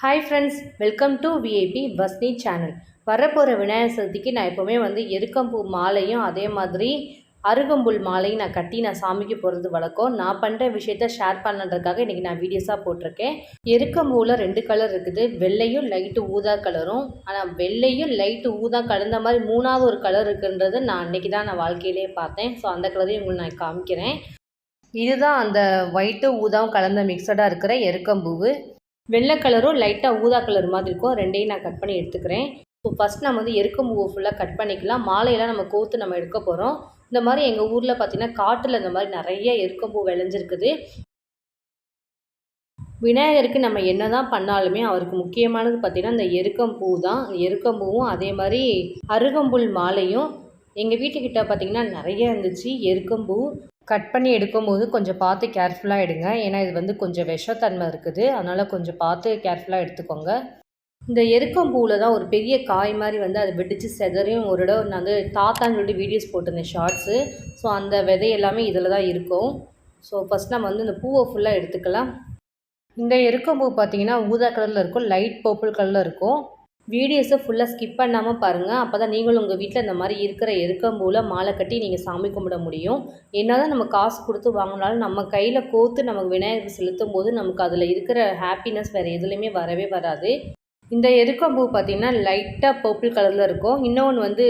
Hi friends welcome to VIP பஸ்னி channel வரப்போகிற விநாயகர் சதுர்த்திக்கு நான் எப்போவுமே வந்து எருக்கம்பூ மாலையும் அதே மாதிரி அருகம்புல் மாலையும் நான் கட்டி நான் சாமிக்கு போகிறது வழக்கம். நான் பண்ணுற விஷயத்த ஷேர் பண்ணுறதுக்காக இன்றைக்கி நான் வீடியோஸாக போட்டிருக்கேன். எருக்கம்பூவில் ரெண்டு கலர் இருக்குது. வெள்ளையும் லைட்டு ஊதா கலரும் ஆனால் வெள்ளையும் லைட்டு ஊதா கலந்த மாதிரி மூணாவது ஒரு கலர் இருக்குன்றது நான் அன்றைக்கி தான் நான் வாழ்க்கையிலே பார்த்தேன். ஸோ அந்த கலரையும் உங்களுக்கு நான் காமிக்கிறேன். இதுதான் அந்த ஒயிட்டு ஊதாவும் கலந்த மிக்சடாக இருக்கிற எருக்கம்பூவு. வெள்ளை கலரும் லைட்டாக ஊதா கலர் மாதிரி இருக்கும் ரெண்டையும் நான் கட் பண்ணி எடுத்துக்கிறேன். ஸோ ஃபஸ்ட் நம்ம வந்து எருக்கம்பூவை ஃபுல்லாக கட் பண்ணிக்கலாம். மாலையெல்லாம் நம்ம கோர்த்து நம்ம எடுக்க போகிறோம் இந்த மாதிரி எங்கள் ஊரில் பார்த்திங்கன்னா காட்டில் இந்த மாதிரி நிறைய எருக்கம்பூ விளைஞ்சிருக்குது. விநாயகருக்கு நம்ம என்ன தான் பண்ணாலுமே அவருக்கு முக்கியமானது பார்த்திங்கன்னா இந்த எருக்கம்பூ தான் எருக்கம்பூவும் அதே மாதிரி அருகம்புல் மாலையும் எங்கள் வீட்டுக்கிட்ட பார்த்திங்கன்னா நிறைய இருந்துச்சு. எருக்கம்பூ கட் பண்ணி எடுக்கும்போது கொஞ்சம் பார்த்து கேர்ஃபுல்லாக எடுங்க. ஏன்னா இது வந்து கொஞ்சம் விஷத்தன்மை இருக்குது. அதனால் கொஞ்சம் பார்த்து கேர்ஃபுல்லாக எடுத்துக்கோங்க. இந்த எருக்கம்பூவில் தான் ஒரு பெரிய காய் மாதிரி வந்து அதை வெடித்து செதறையும் ஒரு இடம் நான் வந்து தாத்தான்னு சொல்லிட்டு வீடியோஸ் போட்டிருந்தேன் ஷார்ட்ஸு ஸோ அந்த விதை எல்லாமே இதில் தான் இருக்கும். ஸோ ஃபஸ்ட் நம்ம வந்து இந்த பூவை ஃபுல்லாக எடுத்துக்கலாம். இந்த எருக்கம்பூ பார்த்தீங்கன்னா ஊதா கலரில் இருக்கும் லைட் பர்பிள் கலரில் இருக்கும். வீடியோஸை ஃபுல்லாக ஸ்கிப் பண்ணாமல் பாருங்கள் அப்போ தான் நீங்களும் உங்கள் வீட்டில் இந்த மாதிரி இருக்கிற எருக்கம்பூவில் மாலை கட்டி நீங்கள் சாமி கும்பிட முடியும். என்ன தான் நம்ம காசு கொடுத்து வாங்கினாலும் நம்ம கையில் கோத்து நமக்கு விநாயகர் செலுத்தும் போது நமக்கு அதில் இருக்கிற ஹாப்பினஸ் வேறு எதுலேயுமே வரவே வராது. இந்த எருக்கம்பூ பார்த்திங்கன்னா லைட்டாக பர்பிள் கலரில் இருக்கும். இன்னொன்று வந்து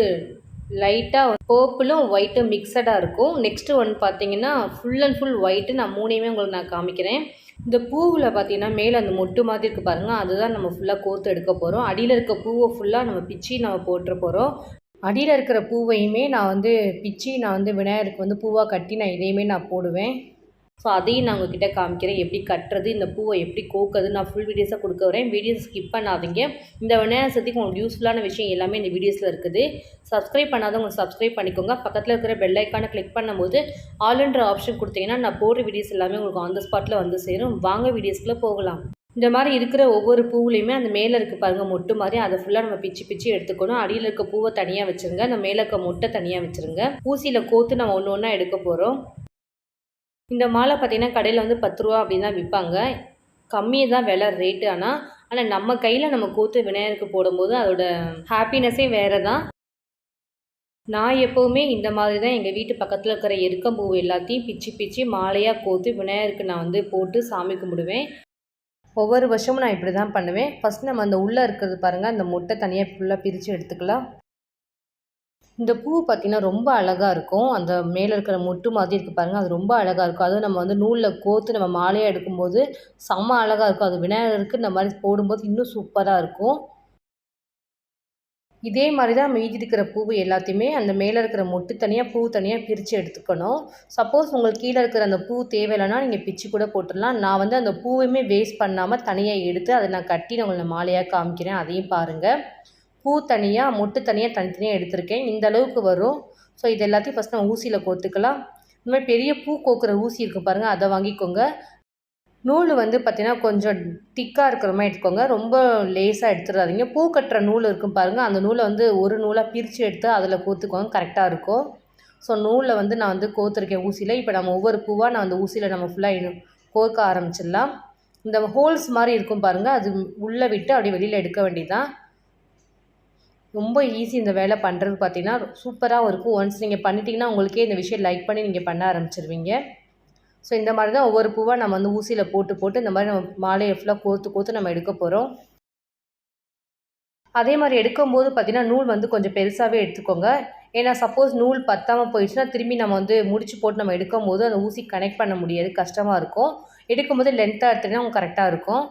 லைட்டாக பர்பிளும் ஒயிட்டும் மிக்சடாக இருக்கும். நெக்ஸ்ட்டு ஒன் பார்த்தீங்கன்னா ஃபுல் அண்ட் ஃபுல் ஒயிட்டு நான் மூணையுமே உங்களுக்கு நான் காமிக்கிறேன். இந்த பூவில் பார்த்தீங்கன்னா மேலே அந்த மொட்டு மாதிரி இருக்குது பாருங்கள் அதுதான் நம்ம ஃபுல்லாக கோர்த்து எடுக்க போகிறோம் அடியில் இருக்க பூவை ஃபுல்லாக நம்ம பிச்சு நம்ம போட்டுற போகிறோம் அடியில் இருக்கிற பூவையுமே நான் வந்து பிச்சு நான் வந்து விநாயகருக்கு வந்து பூவாக கட்டி நான் இதையுமே நான் போடுவேன். ஸோ அதையும் நான் உங்ககிட்ட காமிக்கிறேன். எப்படி கட்டுறது இந்த பூவை எப்படி கோக்குறது நான் ஃபுல் வீடியோஸாக கொடுக்க வரேன். வீடியோஸ் ஸ்கிப் பண்ணாதீங்க. இந்த நேரம் சதுர்த்திக்கு உங்களுக்கு யூஸ்ஃபுல்லான விஷயம் எல்லாமே இந்த வீடியோஸில் இருக்குது. சப்ஸ்கிரைப் பண்ணாதவங்க சப்ஸ்கிரைப் பண்ணிக்கோங்க. பக்கத்தில் இருக்கிற பெல் ஐக்கானை கிளிக் பண்ணும்போது ஆல்ன்ற ஆப்ஷன் கொடுத்தீங்கன்னா நான் போடுற வீடியோஸ் எல்லாமே உங்களுக்கு ஆன் த ஸ்பாட்டில் வந்து சேரும். வாங்க வீடியோஸ்க்குள்ளே போகலாம். இந்த மாதிரி இருக்கிற ஒவ்வொரு பூவுலையுமே அந்த மேலே இருக்க பாருங்கள் மொட்டு மாதிரி. அதை ஃபுல்லாக நம்ம பிச்சு பிச்சு எடுத்துக்கணும். அடியில் இருக்க பூவை தனியாக வச்சுருங்க. அந்த மேலே இருக்க மொட்டை தனியாக வச்சுருங்க. ஊசியில் கோத்து நம்ம ஒன்று ஒன்றா எடுக்க போகிறோம் இந்த மாலை பார்த்திங்கன்னா கடையில் வந்து பத்து ரூபா அப்படின்னு தான் விற்பாங்க கம்மியாக தான் விலை ரேட்டு ஆனால் ஆனால் நம்ம கையில் நம்ம கோத்து விநாயகருக்கு போடும்போது அதோட ஹாப்பினஸ்ஸே வேறு தான் நான் எப்போவுமே இந்த மாதிரி தான் எங்கள் வீட்டு பக்கத்தில் இருக்கிற எருக்கம்பூ எல்லாத்தையும் பிச்சு பிச்சு மாலையாக கோத்து விநாயகருக்கு நான் வந்து போட்டு சாமி கும்பிடுவேன். ஒவ்வொரு வருஷமும் நான் இப்படி தான் பண்ணுவேன். ஃபஸ்ட் நம்ம அந்த உள்ளே இருக்கிறது பாருங்கள் அந்த முட்டை தனியாக ஃபுல்லாக பிரித்து எடுத்துக்கலாம். இந்த பூ பார்த்திங்கன்னா ரொம்ப அழகாக இருக்கும். அந்த மேலே இருக்கிற மொட்டு மாதிரி இருக்குது பாருங்கள் அது ரொம்ப அழகாக இருக்கும். அதுவும் நம்ம வந்து நூலில் கோர்த்து நம்ம மாலையாக எடுக்கும்போது செம்ம அழகாக இருக்கும். அது விநாயகருக்கு இந்த மாதிரி போடும்போது இன்னும் சூப்பராக இருக்கும். இதே மாதிரி தான் மீதி இருக்கிற பூ எல்லாத்தையுமே அந்த மேலே இருக்கிற மொட்டு தனியாக பூ தனியாக பிரித்து எடுத்துக்கணும். சப்போஸ் உங்களுக்கு கீழே இருக்கிற அந்த பூ தேவையில்லைன்னா நீங்கள் பிச்சு கூட போட்டுடலாம். நான் வந்து அந்த பூவையுமே வேஸ்ட் பண்ணாமல் தனியாக எடுத்து அதை நான் கட்டி நான் உங்களை மாலையாக காமிக்கிறேன். அதையும் பாருங்கள் பூ தனியாக மொட்டு தனியாக தனித்தனியாக எடுத்திருக்கேன். இந்த அளவுக்கு வரும். ஸோ இது எல்லாத்தையும் ஃபஸ்ட் நம்ம ஊசியில் கோத்துக்கலாம். இந்த மாதிரி பெரிய பூ கோக்குற ஊசி இருக்குது பாருங்கள் அதை வாங்கிக்கோங்க. நூல் வந்து பார்த்திங்கன்னா கொஞ்சம் திக்காக இருக்கிற மாதிரி எடுத்துக்கோங்க. ரொம்ப லேஸாக எடுத்துடாதீங்க பூ கட்டுற நூல் இருக்கும் பாருங்கள் அந்த நூலை வந்து ஒரு நூலாக பிரித்து எடுத்து அதில் கோத்துக்கோங்க கரெக்டாக இருக்கும். ஸோ நூலில் வந்து நான் வந்து கோத்துருக்கேன் ஊசியில். இப்போ நம்ம ஒவ்வொரு பூவாக நான் அந்த ஊசியில் நம்ம ஃபுல்லாக கோர்க்க ஆரம்பிச்சிடலாம். இந்த ஹோல்ஸ் மாதிரி இருக்கும் பாருங்கள் அது உள்ளே விட்டு அப்படியே வெளியில் எடுக்க வேண்டியதான் ரொம்ப ஈஸி இந்த வேலை பண்ணுறது பார்த்தீங்கன்னா சூப்பராக இருக்கும். ஒன்ஸ் நீங்கள் பண்ணிட்டீங்கன்னா உங்களுக்கே இந்த விஷயம் லைக் பண்ணி நீங்கள் பண்ண ஆரம்பிச்சிருவீங்க. ஸோ இந்த மாதிரி தான் ஒவ்வொரு பூவாக நம்ம வந்து ஊசியில் போட்டு போட்டு இந்த மாதிரி நம்ம மாலையை ஃபுல்லாக கோர்த்து கோர்த்து நம்ம எடுக்க போகிறோம் அதே மாதிரி எடுக்கும்போது பார்த்திங்கன்னா நூல் வந்து கொஞ்சம் பெருசாகவே எடுத்துக்கோங்க. ஏன்னா சப்போஸ் நூல் பத்தாமல் போயிடுச்சுன்னா திரும்பி நம்ம வந்து முடிச்சு போட்டு நம்ம எடுக்கும் போது அந்த ஊசி கனெக்ட் பண்ண முடியாது. கஷ்டமாக இருக்கும். எடுக்கும்போது லென்த்தாக எடுத்துகிட்டா கரெக்டாக இருக்கும்.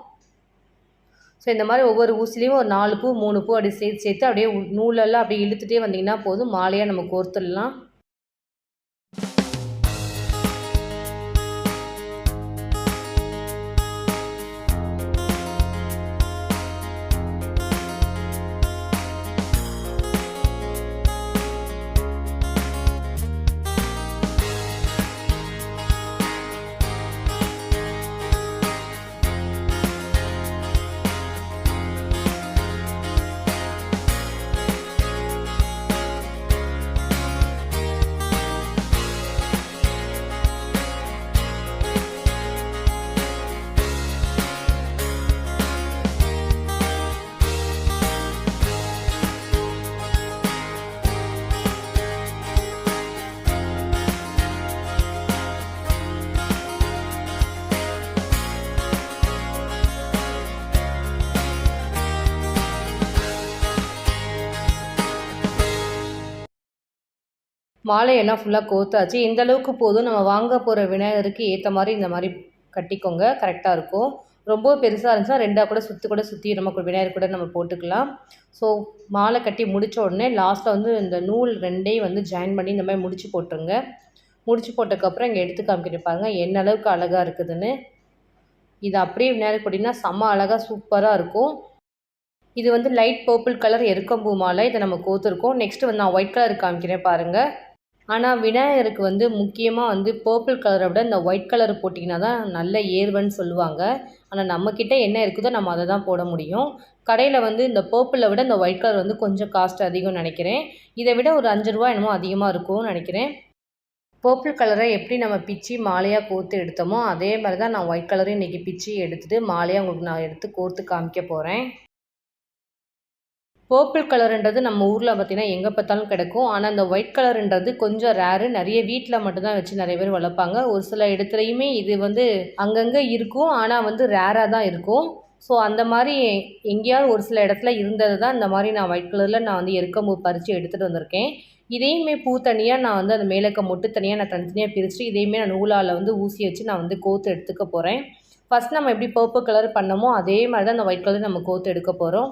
ஸோ இந்த மாதிரி ஒவ்வொரு ஊசிலையும் ஒரு நாலு பூ மூணு பூ அப்படி சேர்த்து சேர்த்து அப்படியே நூலெல்லாம் அப்படியே இழுத்துட்டே வந்தீங்கன்னா போதும். மாலையாக நம்ம கோர்த்துடலாம். மாலையெல்லாம் ஃபுல்லாக கோத்தாச்சு. இந்த அளவுக்கு போதும். நம்ம வாங்க போகிற விநாயகருக்கு ஏற்ற மாதிரி இந்த மாதிரி கட்டிக்கோங்க. கரெக்டாக இருக்கும். ரொம்ப பெருசாக இருந்துச்சுன்னா ரெண்டாக கூட சுற்றி கூட சுற்றி நம்ம விநாயகர் கூட நம்ம போட்டுக்கலாம். ஸோ மாலை கட்டி முடித்த உடனே லாஸ்ட்டில் வந்து இந்த நூல் ரெண்டையும் வந்து ஜாயின் பண்ணி இந்த மாதிரி முடிச்சு போட்டுருங்க. முடிச்சு போட்டதுக்கப்புறம் இங்கே எடுத்து காமிக்கிட்டு என்ன அளவுக்கு அழகாக இருக்குதுன்னு. இது அப்படியே விநாயகர் போட்டிங்கன்னா செம்ம அழகாக சூப்பராக இருக்கும். இது வந்து லைட் பர்பிள் கலர் எருக்கம்பூ மாலை. இதை நம்ம கோத்துருக்கோம். நெக்ஸ்ட்டு வந்து நான் ஒயிட் கலர் காமிக்கிறேன் பாருங்கள் ஆனால் விநாயகருக்கு வந்து முக்கியமாக வந்து பர்பிள் கலரை விட இந்த ஒயிட் கலர் போட்டிங்கன்னா தான் நல்ல ஏர்வன்னு சொல்லுவாங்க. ஆனால் நம்மக்கிட்ட என்ன இருக்குதோ நம்ம அதை தான் போட முடியும். கடையில் வந்து இந்த பர்பிளை விட இந்த ஒயிட் கலர் வந்து கொஞ்சம் காஸ்ட் அதிகம்னு நினைக்கிறேன். இதை விட ஒரு அஞ்சு ரூபா என்னமோ அதிகமாக இருக்கும்னு நினைக்கிறேன். பர்பிள் கலரை எப்படி நம்ம பிச்சு மாலையாக கோர்த்து எடுத்தோமோ அதே மாதிரி தான் நான் ஒயிட் கலரையும் இன்றைக்கி பிச்சு எடுத்துகிட்டு மாலையாக உங்களுக்கு நான் எடுத்து கோர்த்து காமிக்க போகிறேன் பர்பிள் கலருன்றது நம்ம ஊரில் பார்த்திங்கன்னா எங்கே பார்த்தாலும் கிடைக்கும். ஆனால் அந்த ஒயிட் கலருன்றது கொஞ்சம் ரேரு நிறைய வீட்டில் மட்டும்தான் வச்சு நிறைய பேர் வளர்ப்பாங்க. ஒரு சில இடத்துலையுமே இது வந்து அங்கங்கே இருக்கும். ஆனால் வந்து ரேராக தான் இருக்கும். ஸோ அந்த மாதிரி எங்கேயாவது ஒரு சில இடத்துல இருந்தது தான் இந்த மாதிரி நான் ஒயிட் கலரில் நான் வந்து எருக்கம்பு பறித்து எடுத்துகிட்டு வந்திருக்கேன். இதையுமே பூ தனியாக நான் வந்து அந்த மேலக்க மொட்டு தனியாக நான் தனித்தனியாக பிரிச்சுட்டு இதையுமே நான் நூலால் வந்து ஊசி வச்சு நான் வந்து கோத்து எடுத்துக்க போகிறேன் ஃபஸ்ட் நம்ம எப்படி பர்பிள் கலர் பண்ணமோ அதே மாதிரி தான் அந்த ஒயிட் கலர் நம்ம கோத்து எடுக்க போகிறோம்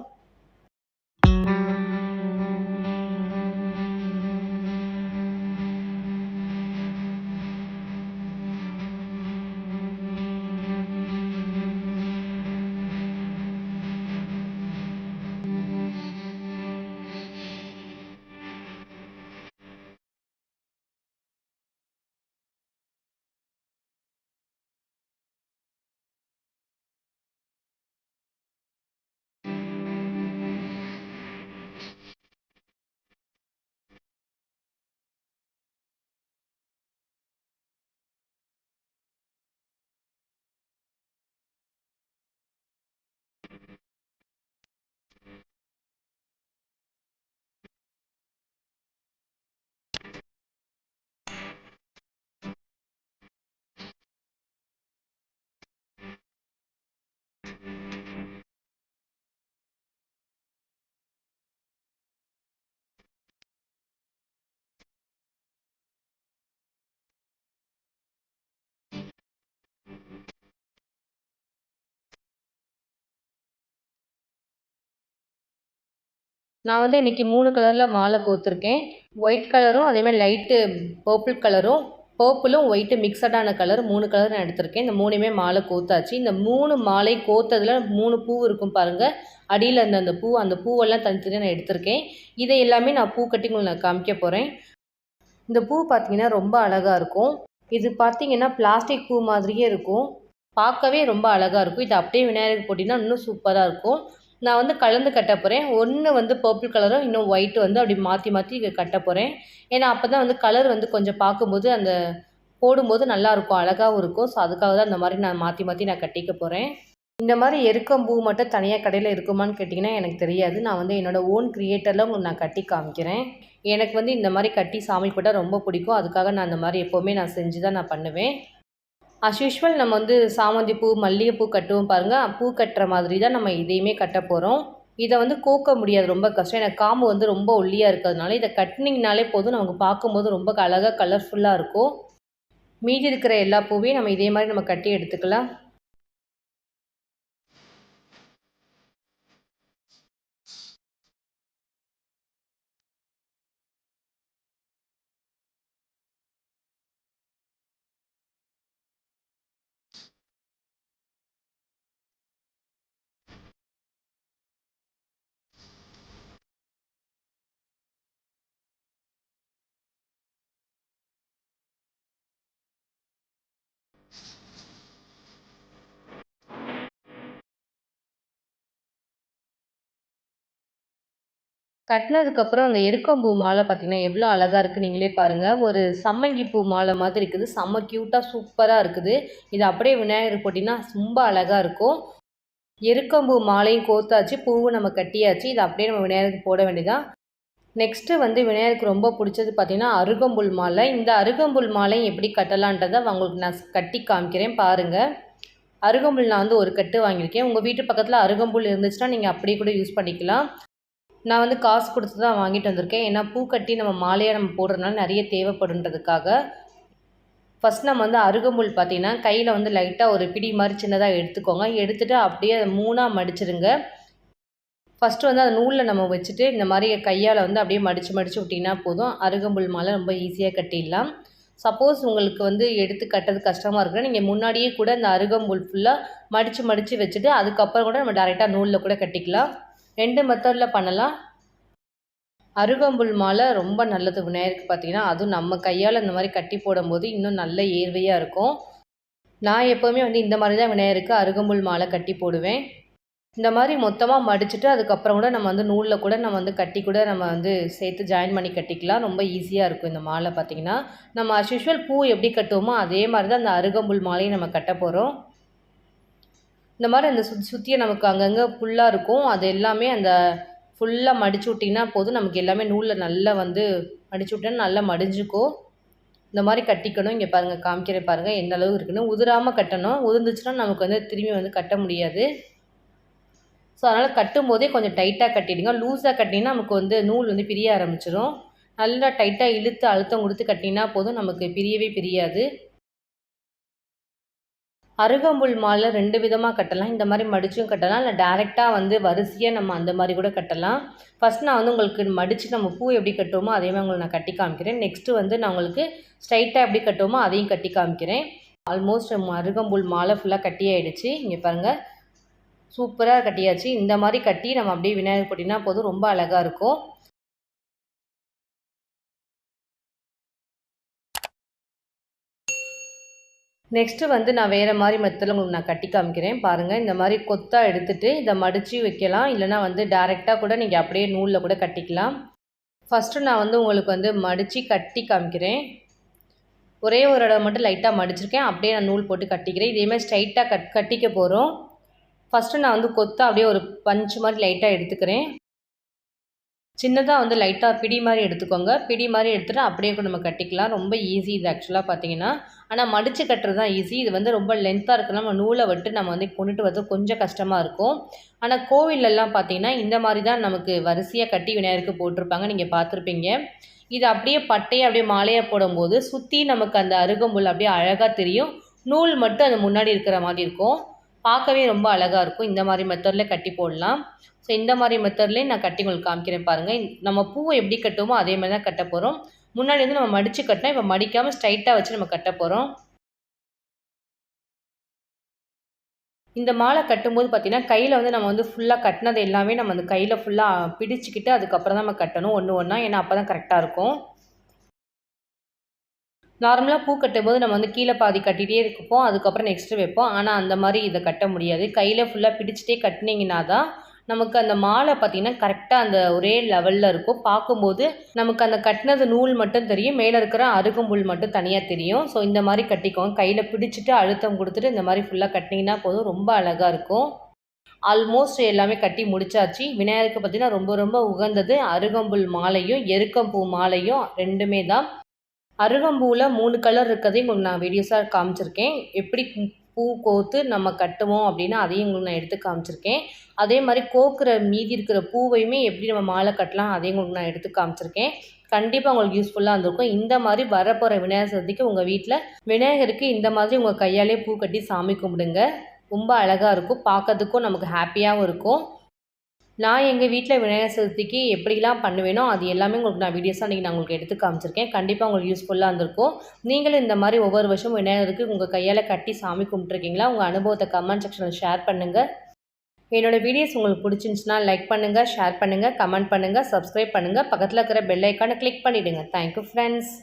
நான் வந்து இன்றைக்கி மூணு கலரில் மாலை கோர்த்துருக்கேன் ஒயிட் கலரும் அதேமாதிரி லைட்டு பர்பிள் கலரும் பர்பிளும் ஒயிட்டு மிக்சடான கலர் மூணு கலர் நான் எடுத்திருக்கேன். இந்த மூணுமே மாலை கோத்தாச்சு. இந்த மூணு மாலை கோத்ததில் மூணு பூ இருக்கும் பாருங்கள் அடியில் இருந்த அந்த பூ அந்த பூவெல்லாம் தனித்தனியாக நான் எடுத்திருக்கேன். இதை எல்லாமே நான் பூ கட்டி உங்களுக்கு நான் காமிக்க போகிறேன் இந்த பூ பார்த்திங்கன்னா ரொம்ப அழகாக இருக்கும். இது பார்த்திங்கன்னா பிளாஸ்டிக் பூ மாதிரியே இருக்கும். பார்க்கவே ரொம்ப அழகாக இருக்கும். இது அப்படியே விநாயகருக்கு போட்டிங்கன்னா இன்னும் சூப்பராக இருக்கும். நான் வந்து கலந்து கட்ட போகிறேன் ஒன்று வந்து பர்பிள் கலரும் இன்னும் ஒயிட்டு வந்து அப்படி மாற்றி மாற்றி கட்ட போகிறேன் ஏன்னா அப்போ தான் வந்து கலர் வந்து கொஞ்சம் பார்க்கும்போது அந்த போடும்போது நல்லாயிருக்கும் அழகாகவும் இருக்கும். ஸோ அதுக்காக தான் இந்த மாதிரி நான் மாற்றி மாற்றி நான் கட்டிக்க போகிறேன் இந்த மாதிரி எருக்கம் பூ மட்டும் தனியாக கடையில் இருக்குமான்னு கேட்டிங்கன்னா எனக்கு தெரியாது. நான் வந்து என்னோடய ஓன் க்ரியேட்டரில் உங்களுக்கு நான் கட்டி காமிக்கிறேன். எனக்கு வந்து இந்த மாதிரி கட்டி சாமி போட்டால் ரொம்ப பிடிக்கும். அதுக்காக நான் இந்த மாதிரி எப்போவுமே நான் செஞ்சு தான் நான் பண்ணுவேன். அஸ் யூஷுவல் நம்ம வந்து சாமந்தி பூ மல்லிகைப்பூ கட்டுவோம் பாருங்கள் பூ கட்டுற மாதிரி தான் நம்ம இதையுமே கட்ட போகிறோம் இதை வந்து கோக்க முடியாது ரொம்ப கஷ்டம். ஏன்னா காம்பு வந்து ரொம்ப ஒல்லியாக இருக்கிறதுனால இதை கட்டினிங்கனாலே போதும். நமக்கு பார்க்கும்போது ரொம்ப அழகாக கலர்ஃபுல்லாக இருக்கும். மீதி இருக்கிற எல்லா பூவையும் நம்ம இதே மாதிரி நம்ம கட்டி எடுத்துக்கலாம். கட்டினதுக்கப்புறம் அந்த எருக்கம்பூ மாலை பார்த்தீங்கன்னா எவ்வளோ அழகாக இருக்குது நீங்களே பாருங்கள் ஒரு சம்மங்கி பூ மாலை மாதிரி இருக்குது. செம்ம க்யூட்டாக சூப்பராக இருக்குது. இது அப்படியே விநாயகர் போட்டிங்கன்னா ரொம்ப அழகாக இருக்கும். எருக்கம்பூ மாலையும் கோத்தாச்சு பூவும் நம்ம கட்டியாச்சு. இதை அப்படியே நம்ம விநாயகருக்கு போட வேண்டியதான் நெக்ஸ்ட்டு வந்து விநாயகருக்கு ரொம்ப பிடிச்சது பார்த்திங்கன்னா அருகம்புல் மாலை. இந்த அருகம்புல் மாலை எப்படி கட்டலான்றதை அவங்களுக்கு நான் கட்டி காமிக்கிறேன். பாருங்கள் அருகம்புல் நான் வந்து ஒரு கட்டு வாங்கியிருக்கேன். உங்கள் வீட்டு பக்கத்தில் அருகம்புல் இருந்துச்சுன்னா நீங்கள் அப்படியே கூட யூஸ் பண்ணிக்கலாம். நான் வந்து காசு கொடுத்து தான் வாங்கிட்டு வந்திருக்கேன். ஏன்னா பூ கட்டி நம்ம மாலையாக நம்ம போடுறதுனால நிறைய தேவைப்படுன்றதுக்காக ஃபஸ்ட் நம்ம வந்து அருகம்புல் பார்த்திங்கன்னா கையில் வந்து லைட்டாக ஒரு பிடி மாதிரி சின்னதாக எடுத்துக்கோங்க. எடுத்துகிட்டு அப்படியே அதை மூணாக மடிச்சிருங்க. ஃபஸ்ட்டு வந்து அந்த நூலில் நம்ம வச்சுட்டு இந்த மாதிரி கையால் வந்து அப்படியே மடித்து மடித்து விட்டிங்கன்னா போதும். அருகம்புல் மாலை ரொம்ப ஈஸியாக கட்டிடலாம். சப்போஸ் உங்களுக்கு வந்து எடுத்து கட்டுறது கஷ்டமாக இருக்குன்னா நீங்கள் முன்னாடியே கூட அந்த அருகம்புல் ஃபுல்லாக மடித்து மடித்து வச்சுட்டு அதுக்கப்புறம் கூட நம்ம டேரெக்டாக நூலில் கூட கட்டிக்கலாம். ரெண்டு மெத்தடில் பண்ணலாம். அருகம்புல் மாலை ரொம்ப நல்லது விநாயகருக்கு பார்த்தீங்கன்னா அதுவும் நம்ம கையால் இந்த மாதிரி கட்டி போடும்போது இன்னும் நல்ல ஏர்வையாக இருக்கும். நான் எப்போவுமே வந்து இந்த மாதிரி தான் விநாயகருக்கு அருகம்புல் மாலை கட்டி போடுவேன். இந்த மாதிரி மொத்தமாக மடிச்சுட்டு அதுக்கப்புறம் கூட நம்ம வந்து நூலில் கூட நம்ம வந்து கட்டி கூட நம்ம வந்து சேர்த்து ஜாயின் பண்ணி கட்டிக்கலாம். ரொம்ப ஈஸியாக இருக்கும் இந்த மாலை பார்த்திங்கன்னா நம்ம அஸ் பூ எப்படி கட்டுவோமோ அதே மாதிரி தான் அந்த அருகம்புல் மாலையும் நம்ம கட்ட போகிறோம் இந்த மாதிரி அந்த சுற்றி சுற்றியை நமக்கு அங்கங்கே ஃபுல்லாக இருக்கும். அது எல்லாமே அந்த ஃபுல்லாக மடிச்சு விட்டிங்கன்னா போதும். நமக்கு எல்லாமே நூலில் நல்லா வந்து மடிச்சு விட்டோன்னா நல்லா மடிஞ்சுக்கும். இந்த மாதிரி கட்டிக்கணும். இங்கே பாருங்கள் காமிக்கிற பாருங்கள் எந்த அளவு இருக்குன்னு. உதிராமல் கட்டணும். உதிர்ந்துச்சுன்னா நமக்கு வந்து திரும்பி வந்து கட்ட முடியாது. ஸோ அதனால் கட்டும் போதே கொஞ்சம் டைட்டாக கட்டிடுங்க. லூஸாக கட்டினீங்கன்னா நமக்கு வந்து நூல் வந்து பிரிய ஆரம்பிச்சிடும் நல்லா டைட்டாக இழுத்து அழுத்தம் கொடுத்து கட்டினா போதும். நமக்கு பிரியவே பிரியாது. அருகம்புல் மாலை ரெண்டு விதமாக கட்டலாம். இந்த மாதிரி மடிச்சும் கட்டலாம். இல்லை டேரெக்டாக வந்து வரிசையாக நம்ம அந்த மாதிரி கூட கட்டலாம். ஃபஸ்ட் நான் வந்து உங்களுக்கு மடித்து நம்ம பூ எப்படி கட்டுவோமோ அதே மாதிரி உங்களுக்கு நான் கட்டி காமிக்கிறேன். நெக்ஸ்ட்டு வந்து நான் உங்களுக்கு ஸ்ட்ரைட்டாக எப்படி கட்டுவோமோ அதையும் கட்டி காமிக்கிறேன். ஆல்மோஸ்ட் அருகம்புல் மாலை ஃபுல்லாக கட்டி ஆகிடுச்சு இங்கே பாருங்கள் சூப்பராக கட்டியாச்சு. இந்த மாதிரி கட்டி நம்ம அப்படியே விநாயகர் போட்டினா போதும். ரொம்ப அழகாக இருக்கும். நெக்ஸ்ட்டு வந்து நான் வேறு மாதிரி மெத்தடில் உங்களுக்கு நான் கட்டி காமிக்கிறேன். பாருங்கள் இந்த மாதிரி கொத்தாக எடுத்துகிட்டு இதை மடித்து வைக்கலாம். இல்லைனா வந்து டேரெக்டாக கூட நீங்கள் அப்படியே நூலில் கூட கட்டிக்கலாம். ஃபஸ்ட்டு நான் வந்து உங்களுக்கு வந்து மடித்து கட்டி காமிக்கிறேன். ஒரே ஒரு இடம் மட்டும் லைட்டாக மடிச்சிருக்கேன். அப்படியே நான் நூல் போட்டு கட்டிக்கிறேன். இதேமாதிரி ஸ்ட்ரைட்டாக கட் கட்டிக்க போகிறோம் ஃபஸ்ட்டு நான் வந்து கொத்தாக அப்படியே ஒரு பஞ்சு மாதிரி லைட்டாக எடுத்துக்கிறேன். சின்னதாக வந்து லைட்டாக பிடி மாதிரி எடுத்துக்கோங்க. பிடி மாதிரி எடுத்துகிட்டு அப்படியே கூட நம்ம கட்டிக்கலாம். ரொம்ப ஈஸி இது ஆக்சுவலாக பார்த்தீங்கன்னா ஆனால் மடித்து கட்டுறது தான் ஈஸி இது வந்து ரொம்ப லென்த்தாக இருக்கிற நம்ம நூலை விட்டு நம்ம வந்து கொண்டுட்டு வரது கொஞ்சம் கஷ்டமாக இருக்கும். ஆனால் கோவிலெல்லாம் பார்த்தீங்கன்னா இந்த மாதிரி தான் நமக்கு வரிசையாக கட்டி விநாயகருக்கு போட்டிருப்பாங்க. நீங்கள் பார்த்துருப்பீங்க இது அப்படியே பட்டையை அப்படியே மாலையாக போடும்போது சுற்றி நமக்கு அந்த அருகம்புல் அப்படியே அழகாக தெரியும். நூல் மட்டும் அது முன்னாடி இருக்கிற மாதிரி இருக்கும். பார்க்கவே ரொம்ப அழகாக இருக்கும். இந்த மாதிரி மெத்தடில் கட்டி போடலாம். ஸோ இந்த மாதிரி மெத்தட்லேயே நான் கட்டி உங்களுக்கு காமிக்கிறேன் பாருங்கள் நம்ம பூவை எப்படி கட்டுவோமோ அதே மாதிரி தான் கட்ட போகிறோம் முன்னாடி வந்து நம்ம மடித்து கட்டினா இப்போ மடிக்காமல் ஸ்ட்ரைட்டாக வச்சு நம்ம கட்ட போகிறோம் இந்த மாலை கட்டும்போது பார்த்திங்கன்னா கையில் வந்து நம்ம வந்து ஃபுல்லாக கட்டினது எல்லாமே நம்ம அந்த கையில் ஃபுல்லாக பிடிச்சிக்கிட்டு அதுக்கப்புறம் தான் நம்ம கட்டணும். ஒன்று ஒன்றா ஏன்னா அப்போ தான் கரெக்டாக இருக்கும். நார்மலாக பூ கட்டும்போது நம்ம வந்து கீழே பாதி கட்டிகிட்டே இருப்போம் அதுக்கப்புறம் நெக்ஸ்ட்டு வைப்போம். ஆனால் அந்த மாதிரி இதை கட்ட முடியாது. கையில் ஃபுல்லாக பிடிச்சிட்டே கட்டினீங்கன்னா தான் நமக்கு அந்த மாலை பார்த்திங்கன்னா கரெக்டாக அந்த ஒரே லெவலில் இருக்கும். பார்க்கும்போது நமக்கு அந்த கட்டினது நூல் மட்டும் தெரியும். மேலே இருக்கிற அருகம்புல் மட்டும் தனியாக தெரியும். ஸோ இந்த மாதிரி கட்டிக்கோங்க. கையில் பிடிச்சிட்டு அழுத்தம் கொடுத்துட்டு இந்த மாதிரி ஃபுல்லாக கட்டினீங்கன்னா போதும். ரொம்ப அழகாக இருக்கும். ஆல்மோஸ்ட் எல்லாமே கட்டி முடிச்சாச்சு. விநாயகருக்கு பார்த்திங்கன்னா ரொம்ப ரொம்ப உகந்தது. அருகம்புல் மாலையும் எருக்கம்பூ மாலையும் ரெண்டுமே தான். அருகம்பூவில் மூணு கலர் இருக்கிறதையும் உங்களுக்கு நான் வீடியோஸாக காமிச்சிருக்கேன். எப்படி பூ கோர்த்து நம்ம கட்டுவோம் அப்படின்னா அதையும் உங்களுக்கு நான் எடுத்து காமிச்சிருக்கேன். அதே மாதிரி கோக்குற மீதி இருக்கிற பூவையுமே எப்படி நம்ம மாலை கட்டலாம் அதையும் உங்களுக்கு நான் எடுத்து காமிச்சிருக்கேன். கண்டிப்பாக உங்களுக்கு யூஸ்ஃபுல்லாக இருந்திருக்கும். இந்த மாதிரி வரப்போகிற விநாயகர் சதுர்த்திக்கு உங்கள் வீட்டில் விநாயகருக்கு இந்த மாதிரி உங்கள் கையாலே பூ கட்டி சாமி கும்பிடுங்க. ரொம்ப அழகாக இருக்கும். பார்க்கறதுக்கும் நமக்கு ஹாப்பியாகவும் இருக்கும். நான் எங்கள் வீட்டில் விநாயகர் சதுர்த்திக்கு எப்படிலாம் பண்ணுவேனோ அது எல்லாமே உங்களுக்கு நான் வீடியோஸாக அன்றைக்கி நான் உங்களுக்கு எடுத்து காமிச்சிருக்கேன். கண்டிப்பாக உங்களுக்கு யூஸ்ஃபுல்லாக இருந்திருக்கும். நீங்களும் இந்த மாதிரி ஒவ்வொரு வருஷம் விநாயகருக்கு உங்கள் கையால் கட்டி சாமி கும்பிட்ருக்கீங்களா உங்கள் அனுபவத்தை கமெண்ட் செக்ஷனில் ஷேர் பண்ணுங்கள் என்னோடய வீடியோஸ் உங்களுக்கு பிடிச்சிருந்துச்சுன்னா லைக் பண்ணுங்கள் ஷேர் பண்ணுங்கள் கமெண்ட் பண்ணுங்கள் சப்ஸ்கிரைப் பண்ணுங்கள் பக்கத்தில் இருக்கிற பெல் ஐக்கானை கிளிக் பண்ணிவிடுங்க தேங்க்யூ ஃப்ரெண்ட்ஸ்